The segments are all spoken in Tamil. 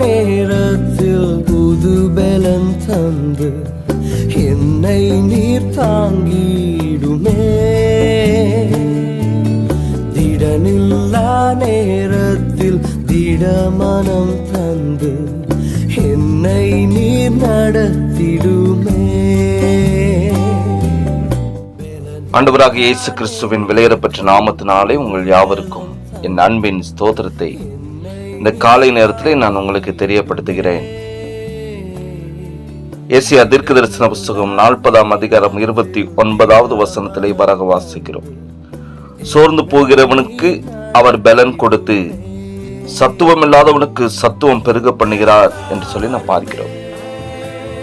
நேரத்தில் புது பலன் தந்து என்னை நீர் தாங்கிடுமே. திடனில்லா நேரத்தில் திடமனம் தந்து என்னை நீர் நடத்திடுமே. ஆண்டவராக இயேசு கிறிஸ்துவின் விலையேறப்பெற்ற நாமத்தினாலே உங்கள் யாவருக்கும் என் அன்பின் ஸ்தோத்திரத்தை இந்த காலை நேரத்திலே நான் உங்களுக்கு தெரியப்படுத்துகிறேன். ஏசியா தீர்க்க தரிசன புஸ்தகம் நாற்பதாம் அதிகாரம் இருபத்தி ஒன்பதாவது வசனத்திலே வரக வாசிக்கிறோம். சோர்ந்து போகிறவனுக்கு அவர் பலன் கொடுத்து சத்துவம் இல்லாதவனுக்கு சத்துவம் பெருக பண்ணுகிறார் என்று சொல்லி நான் பார்க்கிறோம்.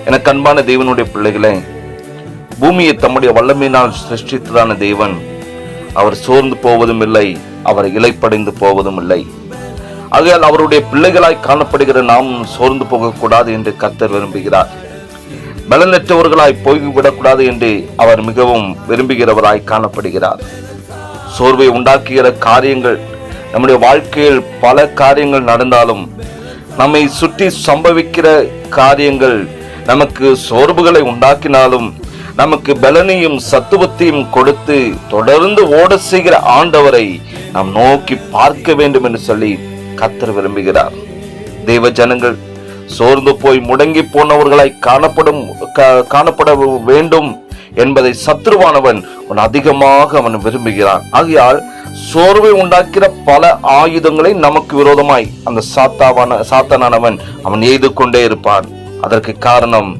எனக்கு அன்பான தேவனுடைய பிள்ளைகளே பூமியை தம்முடைய வல்லமையினால் சிருஷ்டித்ததான தேவன் அவர் சோர்ந்து போவதும் இல்லை அவர் இலைப்படைந்து போவதும் இல்லை ஆகையால் அவருடைய பிள்ளைகளாய் காணப்படுகிற நாம் சோர்ந்து போகக்கூடாது என்று கர்த்தர் விரும்புகிறார். பலனற்றவர்களாய் போய்விடக்கூடாது என்று அவர் மிகவும் விரும்புகிறவராய் காணப்படுகிறார். சோர்வை உண்டாக்குகிற காரியங்கள் நம்முடைய வாழ்க்கையில் பல காரியங்கள் நடந்தாலும் நம்மை சுற்றி சம்பவிக்கிற காரியங்கள் நமக்கு சோர்வுகளை உண்டாக்கினாலும் நமக்கு பலனையும் சத்துவத்தையும் கொடுத்து தொடர்ந்து ஓட செய்கிற ஆண்டவரை நாம் நோக்கி பார்க்க வேண்டும் என்று சொல்லி கத்தர் விரும்புகிறார். தெய்வ ஜனங்கள் சோர்ந்து போய் முடங்கி போனவர்களாய் காணப்படும் கா- காணப்பட வேண்டும் என்பதை சத்ருவானவன் அவன் அதிகமாக அவன் விரும்புகிறான். ஆகையால் சோர்வை உண்டாக்கிற பல ஆயுதங்களை நமக்கு விரோதமாய் அந்த சாத்தாவான சாத்தானவன் அவன் எய்து கொண்டே இருப்பான். அதற்கு காரணம்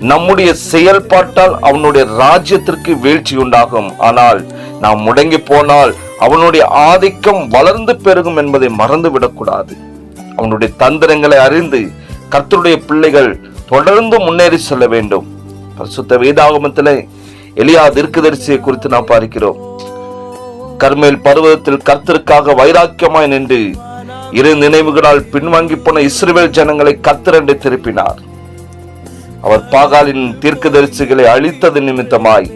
நம்முடைய செயல்பாட்டால் அவனுடைய ராஜ்யத்திற்கு வீழ்ச்சி உண்டாகும் ஆனால் நாம் முடங்கி போனால் அவனுடைய ஆதிக்கம் வளர்ந்து பெருகும் என்பதை மறந்து விடக்கூடாது அவனுடைய தந்திரங்களை அறிந்து கர்த்தருடைய பிள்ளைகள் தொடர்ந்து முன்னேறி செல்ல வேண்டும். பரிசுத்த வேதாகமத்திலே எலியா தீர்க்கதரிசியை குறித்து நாம் பார்க்கிறோம். கர்மேல் பருவதத்தில் கர்த்தருக்காக வைராக்கியமாய் நின்று இரு நினைவுகளால் பின்வாங்கி போன இஸ்ரேல் ஜனங்களை கர்த்தரண்டை திருப்பினார். அவர் பாகாலின் தீர்க்கதரிசிகளை அழித்தது நிமித்தமாய்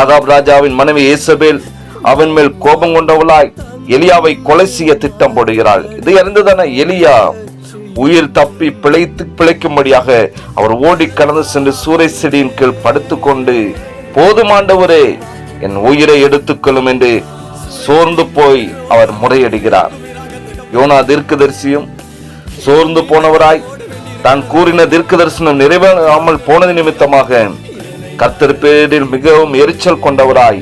ஆகாப் ராஜாவின் மனைவி ஏசபேல் அவன் மேல் கோபம் கொண்டவளாய் எலியாவை கொலை செய்ய திட்டம் போடுகிறாள் இதை அறிந்ததான? எலியா உயிர் தப்பி பிழைத்து பிழைக்கும்படியாக அவர் ஓடி கடந்து சென்று சூறை செடியின் கீழ் படுத்துக்கொண்டு போதுமாண்டவரே என் உயிரை எடுத்துக்கொள்ளும் என்று சோர்ந்து போய் அவர் முறையிடுகிறார். யோனா தீர்க்கதரிசியும் சோர்ந்து போனவராய் தான் கூறின தீர்க்க தரிசனம் நிறைவேறாமல் போனது நிமித்தமாக கர்த்தர் பேரில் மிகவும் எரிச்சல் கொண்டவராய்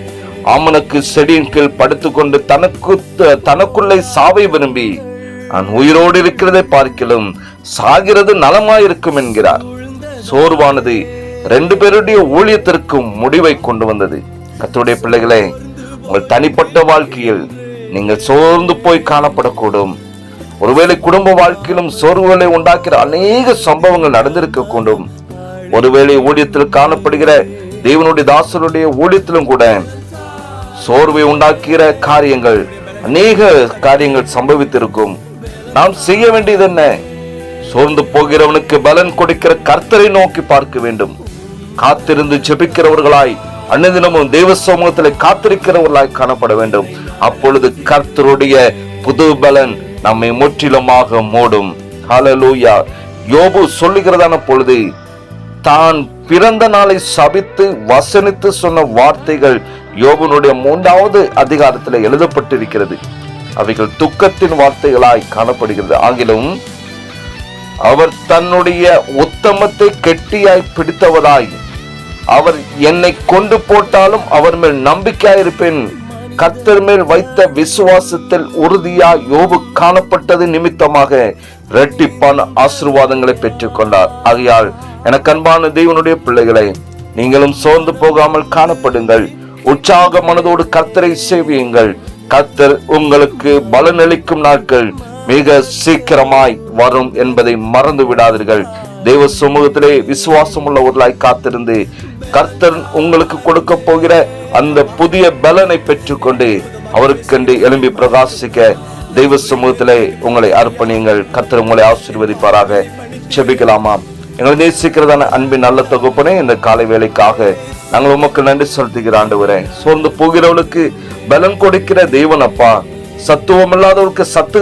ஆமனுக்கு செடியின் கீழ் படுத்துக்கொண்டு தனக்கு தனக்குள்ளே சாவை விரும்பி நான் உயிரோடு இருக்கிறதை பார்க்கலும் சாகிறது நலமாயிருக்கும் என்கிறார். சோர்வானது ரெண்டு பேருடைய ஊழியத்திற்கும் முடிவை கொண்டு வந்தது. கத்துடைய பிள்ளைகளே உங்கள் தனிப்பட்ட வாழ்க்கையில் நீங்கள் சோர்ந்து போய் காணப்படக்கூடும். ஒருவேளை குடும்ப வாழ்க்கையிலும் சோர்வுகளை உண்டாக்கிற அநேக சம்பவங்கள் நடந்திருக்க கூடும். ஒருவேளை ஊழியத்தில் காணப்படுகிற தேவனுடைய தாசருடைய ஊழியத்திலும் கூட சோர்வை உண்டாக்குகிற காரியங்கள் அநேக காரியங்கள் சம்பவித்திருக்கும். நாம் செய்ய வேண்டியது என்ன? சோர்ந்து போகிறவனுக்கு பலன் கொடுக்கிற கர்த்தரை நோக்கி பார்க்க வேண்டும். காத்திருந்து ஜெபிக்கிறவர்களாய் அன்னதினமும் தெய்வ சமூகத்தில் காத்திருக்கிறவர்களாய் காணப்பட வேண்டும். அப்பொழுது கர்த்தருடைய புது பலன் நம்மை முற்றிலுமாக மூடும். ஹலலூயா யோபு சொல்லுகிறதான பொழுது தான் பிறந்த நாளை சபித்து வசனித்து சொன்ன வார்த்தைகள் யோபனுடைய மூன்றாவது அதிகாரத்தில் எழுதப்பட்டிருக்கிறது. அவைகள் துக்கத்தின் வார்த்தைகளாய் காணப்படுகிறது. ஆகிலும் அவர் தன்னுடைய உத்தமத்தை கெட்டியாய் பிடித்தவராய் அவர் என்னை கொண்டு போட்டாலும் அவர் மேல் நம்பிக்கையாயிருப்பேன். கத்தர் மேல் வைத்த விசுவாசத்தில் உறுதியா யோபு காணப்பட்டது நிமித்தமாக இரட்டிப்பான ஆசீர்வாதங்களை பெற்றுக்கொண்டார். ஆகையால் எனக்கு அன்பான தேவனுடைய பிள்ளைகளை நீங்களும் சோர்ந்து போகாமல் காணப்படுங்கள். உற்சாக மனதோடு கர்த்தரை சேவியுங்கள். கர்த்தர் உங்களுக்கு பலனளிக்கும் நாட்கள் மிக சீக்கிரமாய் வரும் என்பதை மறந்து விடாதீர்கள். தெய்வ சமூகத்திலே விசுவாசம் உள்ளவர்களாய் காத்திருந்து கர்த்தர் உங்களுக்கு கொடுக்க போகிற அந்த புதிய பலனை பெற்றுக்கொண்டு அவருக்கென்று எழும்பி பிரகாசிக்க தெய்வ சமூகத்திலே உங்களை அர்ப்பணியுங்கள். கர்த்தர் உங்களை ஆசீர்வதிப்பாராக. செபிக்கலாமா எங்களை நேசிக்கிறதான அன்பின் நல்ல தொகுப்பனே இந்த காலை வேலைக்காக நாங்கள் உமக்கு நன்றி செலுத்துகிற ஆண்டவரே. சோர்ந்து போகிறவளுக்கு பலம் கொடுக்கிற தெய்வன் அப்பா. சத்துவம் இல்லாதவருக்கு சத்து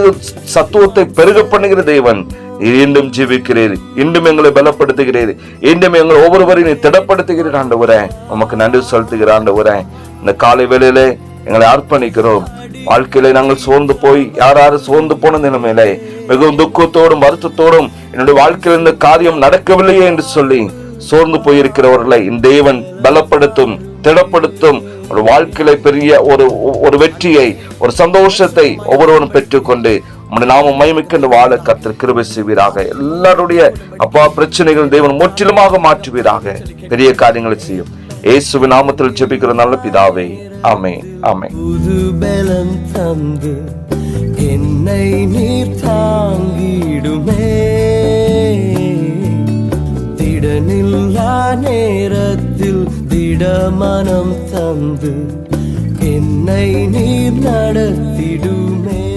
சத்துவத்தை பெருக பண்ணுகிற தேவன். மீண்டும் இன்றும் ஜீவிக்கிறீர். இன்றும் எங்களை பலப்படுத்துகிறீர். இன்றும் எங்களை ஒவ்வொருவரையும் நீ திடப்படுத்துகிறீர் ஆண்டவரே. உமக்கு நன்றி செலுத்துகிற ஆண்டவரே. இந்த காலை வேளையிலே எங்களை அர்ப்பணிக்கிறோம். வாழ்க்கையில நாங்கள் சோர்ந்து போய் யார் யாரு சோர்ந்து போன நிலைமையிலே மிகவும் துக்கத்தோடும் வருத்தத்தோடும் என்னுடைய வாழ்க்கையில் இந்த காரியம் நடக்கவில்லையே என்று சொல்லி சோர்ந்து போயிருக்கிறவர்களை இந்த தேவன் பலப்படுத்தும் திடப்படுத்தும். ஒரு வாழ்க்கையில பெரிய ஒரு ஒரு வெற்றியை ஒரு சந்தோஷத்தை ஒவ்வொருவரும் பெற்றுக்கொண்டு உம்முடைய நாம மயமிக்கின்ற வாழ கத்திர கிருபை செய்வீராக. எல்லாருடைய அப்பா பிரச்சனைகள் தேவன் முற்றிலுமாக மாற்றுவீராக. பெரிய காரியங்களை செய்யும். இயேசுவி நாமத்தில் ஜெபிக்கிற நல்ல பிதாவே. ஆமே ஆமே தந்து என்னை நீர் தாங்கிடுமே. திடனில் நேரத்தில் திடமனம் தந்து என்னை நீர் நடத்திடுமே.